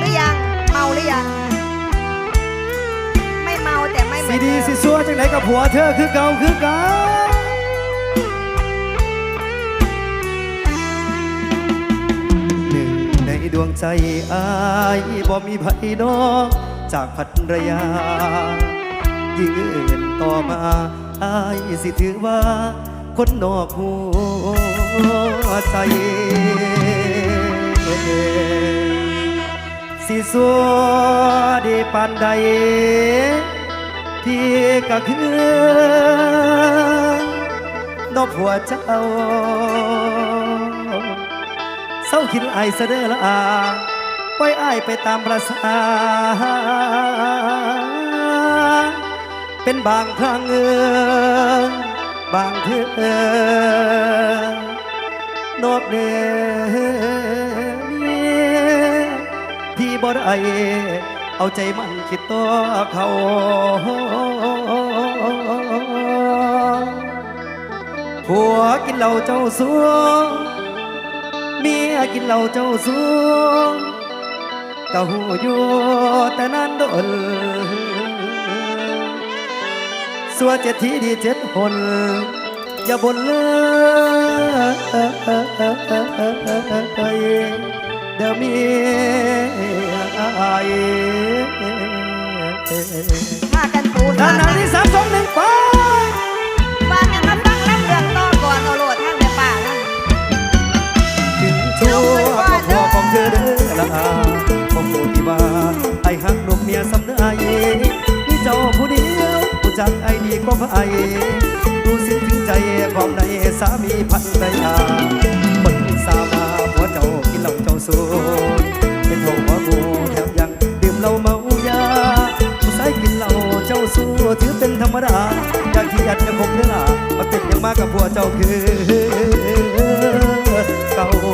หรือยัง เมาหรือยัง ไม่เมาแต่ไม่เหมืสีอนดีเดิมสิสัวจังไหนกับผัวเธอคือเก่าคือเก่าหนึ่งในดวงใจอายบ่มีไผนอกจากพันรยา ยิ่งอื่นต่อมาอายสิถือว่า คนนอกหัวใจ สัวดีปานใดพี่ก็คือดอกหัวเจ้าเศร้าคิดไอเสดละอาปล่อยไอายไปตามประสา เป็นบางครั้งเออบางเทือนอกเดือ ได้เอาใจมันคิดต่อเขาผัวกินเหล้าเจ้าสัวเมียกินเหล้าเจ้าสัวก็หูอยู่แต่นั้นโดนสัวเจ็ดทีดีเจ็ดหนอย่าบ่นเลย เดมีอายพากันปูด้านหน้าที่สามสองหนึ่งไปว่ากันมาฟังน้ำเดืองต่อก่อนเอาโหลดทางในป่านะถึงชั่วก็พอของเธอเด้อละอาของโมที่ว่าไอ้หักลูกเมียสำเนยนี่เจ้าผู้เดียวผู้จักไอ้ดีก็พระไอ้รู้สึกถึงใจความในสามีพันรยา เป็นธรรมดาอยากที่อยากจะคบเนื้อลามันเป็นอย่างมากกับผัวเจ้าคือเก่าโอ้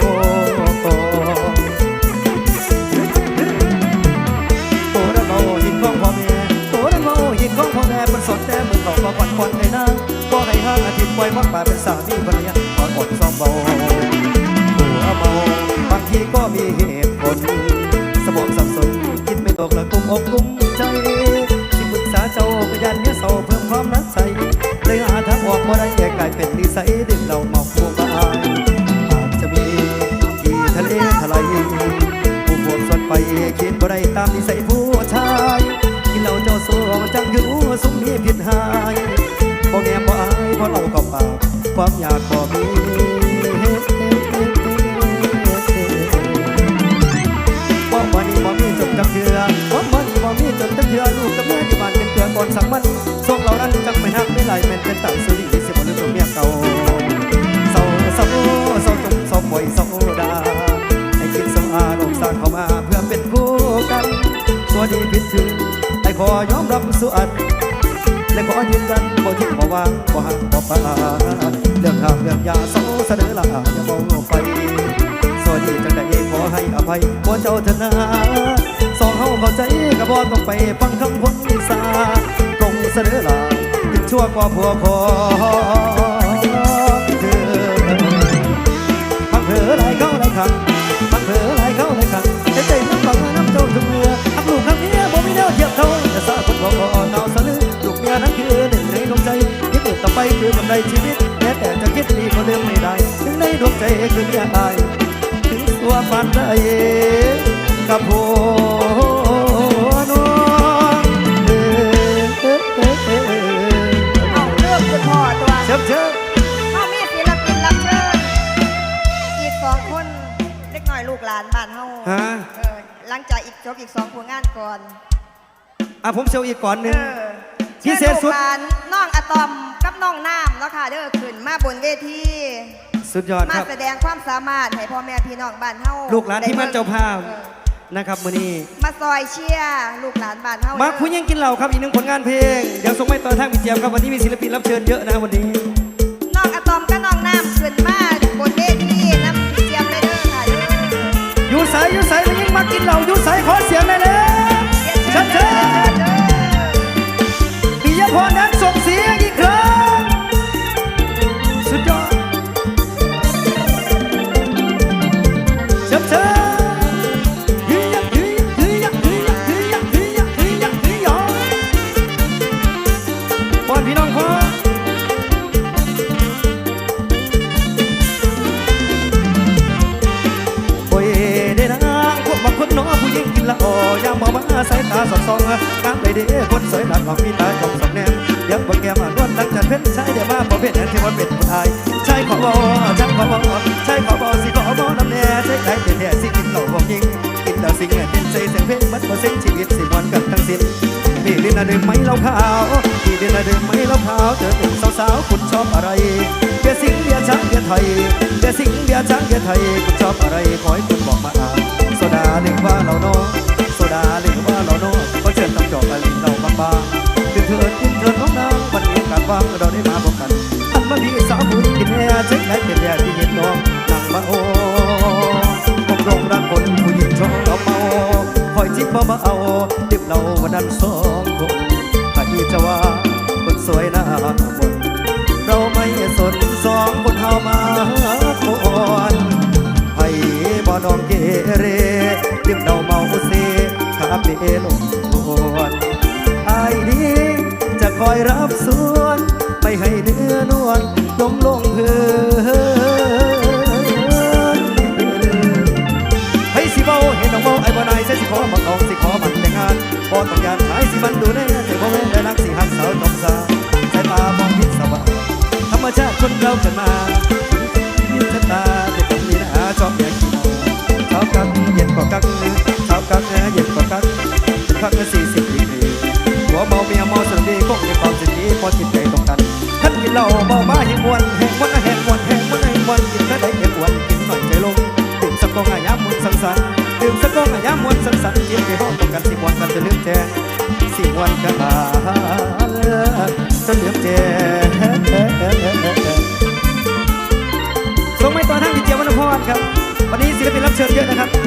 ระเมาหินของพ่อแม่โอ้ระเมาหินของพ่อแม่มันสดแต่มือเขาก็ควันควันในน้ำก็ให้ห้างอาทิตย์ปล่อยมักป่าเป็นสามีภรรยาขออดซ้อมเบาผัวเมาบางทีก็มีเหตุผลสมองสับสนคิดไม่ตกและกุ้มอกกุ้ม กลายเป็นนิสัยดื่มเหล้าเมาผัวบ้านอาจจะมีที่ทะเลทลายผู้พวกสดไปคิดบ่ได้ตามนิสัยผู้ชายกินเหล้าเจ้าสัวจังอรู้สมมีผิดหายบ่แง่บ่อายเพราะเราก็ปากความอยากก็มีบ่บ่นี่บ่มีจนจักเทือบ่บ่นี่บ่มีจนจักเทือลูกกับเมียอยู่บ้านเป็นเตือนก่อนสั่งมัน ตัวดีผิดถือให้ขอยอมรับสุอันและขอยืนยันบ่ทิ้งบ่วางบ่หักบ่ปาเรื่องหางเรื่องยาเศร้าเสนอละอย่ามองไปสวัสดีจังใดขอให้อภัยบ่เจ้าเถอะนาสองเฮาเข้าใจก็บ่ต้องไปฟังคำคนอีสาตรงเสนอละถึงชั่วกว่าผัวขอเธอพังเผลอหลายเข้าหลายครั้ง อไปคือกำไรชีวิตแม้แต่จะคิดดีก็เดิมไม่ได้ ถึงในดวงใจคือเมียอาย ถึงตัวปันได้กับหัวน้องเออเออเออเออเอาเริ่มคือพ่อตัวเชิบเชิบเขามีศิลปินรับเชิญอีกสองคนเล็กน้อยลูกหลานบ้านเฮาฮะเออหลังจากอีกจบอีกสองผลงานก่อน อะผมเชียวอีกก่อนหเอนึ่ง อ พิเศษสุดชิญลูกหลานน้องอะตอมกับน้องน้ำเนาะค่ะเด้อขึ้นมาบนเวทีสุดยอดมาครับแสดงความสามารถให้พ่อแม่พี่น้องบ้านเฮาลูกหลานที่มั่นเจ้าภาพเออนะครับมือนี้มาซอยเชียร์ลูกหลานบ้านเฮามาเด้อคุยยังกินเหล้าครับอีกหนึ่งผลงานเพลงเดี๋ยวส่งไปต่อทางพี่เจียมครับวันนี้มีศิลปินรับเชิญเยอะนะวันนี้ สาสอดส่องน้ำไปเด้คนสวยหลักของพี่ตาจงสองแนมเดี๋ยวบอกแกมานวดนักจัดเพชรใช่เดี๋ยวมาพอเพชรที่ว่าเป็นผู้ชายใช่ขอบอกใช่ขอบอกใช่ขอบอกสิขอบอกน้ำแน่ใช่ใจเด็ดแท้สิกินเหล้าบอกยิงกินเหล้าสิงเงินเป็นใจเสียงเพลงมัดบ่เส้นชีวิตสิมวนกันทั้งสิ้นพี่ดินน่ะดื่มไหมเหล้าขาวพี่ดินน่ะดื่มไหมเหล้าขาวเจอเป็นสาวๆคุณชอบอะไรเบียร์สิงเบียร์ช้างเบียร์ไทยเบียร์สิงเบียร์ช้างเบียร์ไทยคุณชอบอะไรขอให้คุณบอกมาอ่านโซดาหรือว่าเหล้าโนโซดาหรือว่า นั้นสองคนถ้าอีจะว่าคนสวยหน้ามนเราไม่สนสองคนเฮามาคนให้บ่น้องเกเรดิบเราเมาเซขาเปลงวนไอ้ายดีจะคอยรับส่วน ไม่ให้เนื้อนวลลงลงเพื่อ ชาติคนมายิ้มชะตาเด็กคนนี้นะชอบแย่ขี้เมาชาวกักเย็นกว่ากักชาวกักเย็นกว่ากักพักสี่สิบดีหัวเมาเมียมาสุดดีคงมีความสุขดีพอจิตใจตรงกันท่านกินเหล้าเมามาแห่งมวนแห่งมวนแห่งมวนแห่งมวนแห่งมวนกินก็ได้แห่งมวนกินหน่อยใจลงดื่มสักกองอายามมวนสังสรรค์ดื่มสักกองอายามมวนสังสรรค์เจียวที่ห้องต้องกันสิมวนกันจะเลือกแจงสิมวนกันมาจะเลือกแจ ครับ วันนี้ศิลปินรับเชิญเยอะนะครับ